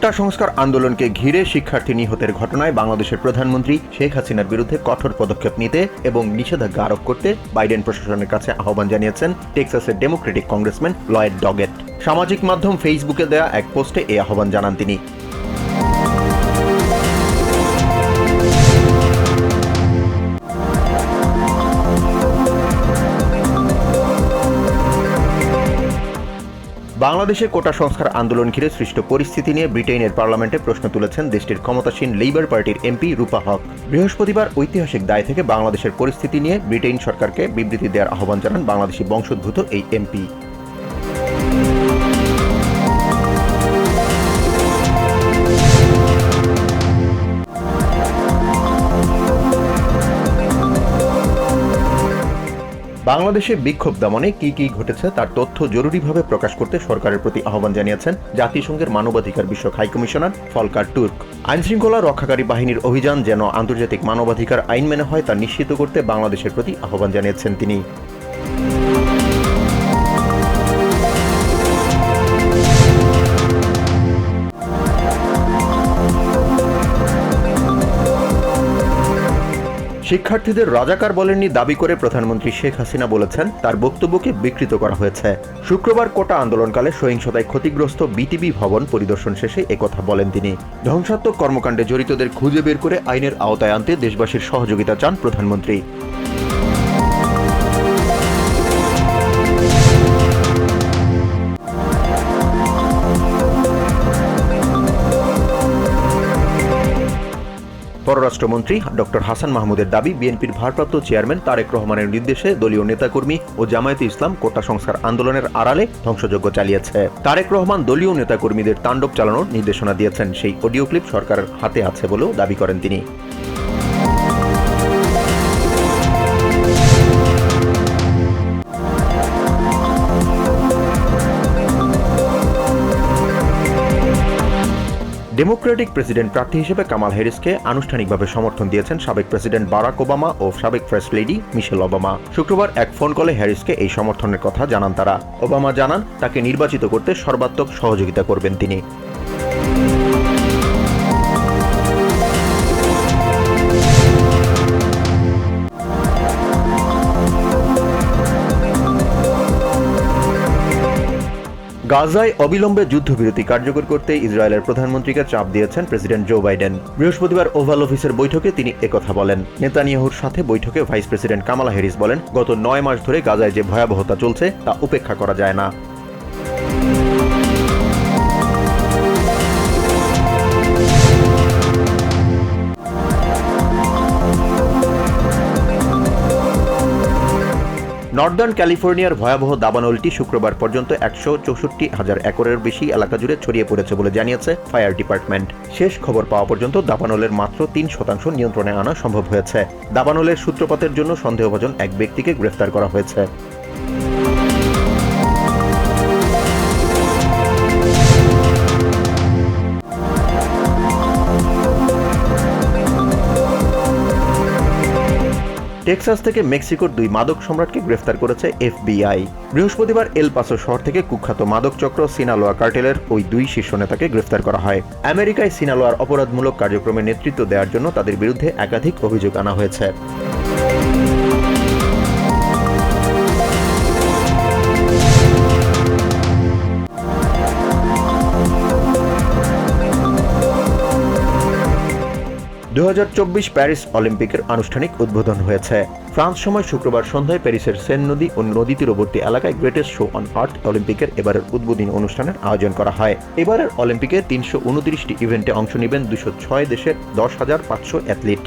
কোটা সংস্কার আন্দোলনকে ঘিরে শিক্ষার্থী নিহতের ঘটনায় বাংলাদেশের প্রধানমন্ত্রী শেখ হাসিনার বিরুদ্ধে কঠোর পদক্ষেপ নিতে এবং নিষেধাজ্ঞা আরোপ করতে বাইডেন প্রশাসনের কাছে আহ্বান জানিয়েছেন টেক্সাসের ডেমোক্রেটিক কংগ্রেসম্যান লয়েড ডগেট। সামাজিক মাধ্যম ফেসবুকে দেয়া এক পোস্টে এই আহ্বান জানান তিনি। বাংলাদেশে কোটা সংস্কার আন্দোলন ঘিরে সৃষ্ট পরিস্থিতি নিয়ে ব্রিটেনের পার্লামেন্টে প্রশ্ন তুলেছেন দেশটির ক্ষমতাসীন লেবার পার্টির এমপি রূপা হক। বৃহস্পতিবার ঐতিহাসিক দায় থেকে বাংলাদেশের পরিস্থিতি নিয়ে ব্রিটেন সরকারকে বিবৃতি দেওয়ার আহ্বান জানান বাংলাদেশি বংশোদ্ভূত এই এমপি। বাংলাদেশে বিক্ষোভ দমনে কি কি ঘটেছে তার তথ্য জরুরিভাবে প্রকাশ করতে সরকারের প্রতি আহ্বান জানিয়েছেন জাতিসংঘের মানবাধিকার বিষয়ক হাইকমিশনার ফলকার টুর্ক আইনশৃঙ্খলা রক্ষাকারী বাহিনীর অভিযান যেন আন্তর্জাতিক মানবাধিকার আইন মেনে হয় তা নিশ্চিত করতে বাংলাদেশের প্রতি আহ্বান জানিয়েছেন তিনি। শিক্ষার্থীদের রাজাকার বলেননি দাবি করে প্রধানমন্ত্রী শেখ হাসিনা বলেছেন, তার বক্তব্যকে বিকৃত করা হয়েছে। শুক্রবার কোটা আন্দোলনকালে সহিংসতায় ক্ষতিগ্রস্ত বিটিবি ভবন পরিদর্শন শেষে একথা বলেন তিনি। ধ্বংসাত্মক কর্মকাণ্ডে জড়িতদের খুঁজে বের করে আইনের আওতায় আনতে দেশবাসীর সহযোগিতা চান প্রধানমন্ত্রী। পররাষ্ট্রমন্ত্রী ডক্টর হাসান মাহমুদের দাবি, বিএনপির ভারপ্রাপ্ত চেয়ারম্যান তারেক রহমানের নির্দেশে দলীয় নেতাকর্মী ও জামায়াতে ইসলাম কোটা সংস্কার আন্দোলনের আড়ালে ধ্বংসযজ্ঞ চালিয়েছে। তারেক রহমান দলীয় নেতাকর্মীদের তাণ্ডব চালানোর নির্দেশনা দিয়েছেন। সেই অডিও ক্লিপ সরকারের হাতে আছে বলেও দাবি করেন তিনি। ডেমোক্রেটিক প্রেসিডেন্ট প্রার্থী হিসেবে কামাল হ্যারিসকে আনুষ্ঠানিকভাবে সমর্থন দিয়েছেন সাবেক প্রেসিডেন্ট বারাক ওবামা ও সাবেক ফার্স্ট লেডি মিশেল ওবামা। শুক্রবার এক ফোন কলে হ্যারিসকে এই সমর্থনের কথা জানান তারা। ওবামা জানান, তাকে নির্বাচিত করতে সর্বাত্মক সহযোগিতা করবেন তিনি। গাজায় অবিলম্বে যুদ্ধবিরতি কার্যকর করতে ইসরায়েলের প্রধানমন্ত্রীকে চাপ দিয়েছেন প্রেসিডেন্ট জো বাইডেন। বৃহস্পতিবার ওভাল অফিসের বৈঠকে তিনি একথা বলেন। নেতানিয়াহুর সাথে বৈঠকে ভাইস প্রেসিডেন্ট কামালা হ্যারিস বলেন, গত নয় মাস ধরে গাজায় যে ভয়াবহতা চলছে তা উপেক্ষা করা যায় না। নর্দার্ন ক্যালিফোর্নিয়ার ভয়াবহ দাবানলটি শুক্রবার পর্যন্ত একশো চৌষট্টি হাজার একরের বেশি এলাকা জুড়ে ছড়িয়ে পড়েছে বলে জানিয়েছে ফায়ার ডিপার্টমেন্ট। শেষ খবর পাওয়া পর্যন্ত দাবানলের মাত্র তিন শতাংশ নিয়ন্ত্রণে আনা সম্ভব হয়েছে। দাবানলের সূত্রপাতের জন্য সন্দেহভাজন এক ব্যক্তিকে গ্রেফতার করা হয়েছে। টেক্সাস থেকে মেক্সিকোর দুই মাদক সম্রাটকে গ্রেফতার করেছে এফবিআই। বৃহস্পতিবার এলপাসো শহর থেকে কুখ্যাত মাদক চক্র সিনালোয়া কার্টেলের ওই দুই শীর্ষ নেতাকে গ্রেফতার করা হয়। আমেরিকায় সিনালোয়ার অপরাধমূলক কার্যক্রমে নেতৃত্ব দেওয়ার জন্য তাদের বিরুদ্ধে একাধিক অভিযোগ আনা হয়েছে। দু হাজার চব্বিশ প্যারিস অলিম্পিকের আনুষ্ঠানিক উদ্বোধন হয়েছে। ফ্রান্স সময় শুক্রবার সন্ধ্যায় প্যারিসের সেন নদী ও নদী তীরবর্তী এলাকায় গ্রেটেস্ট শো অন আর্থ অলিম্পিকের এবারের উদ্বোধনী অনুষ্ঠানের আয়োজন করা হয়। এবারের অলিম্পিকের তিনশো ইভেন্টে অংশ নেবেন দুশো ছয় দেশের দশ হাজার পাঁচশো অ্যাথলিট।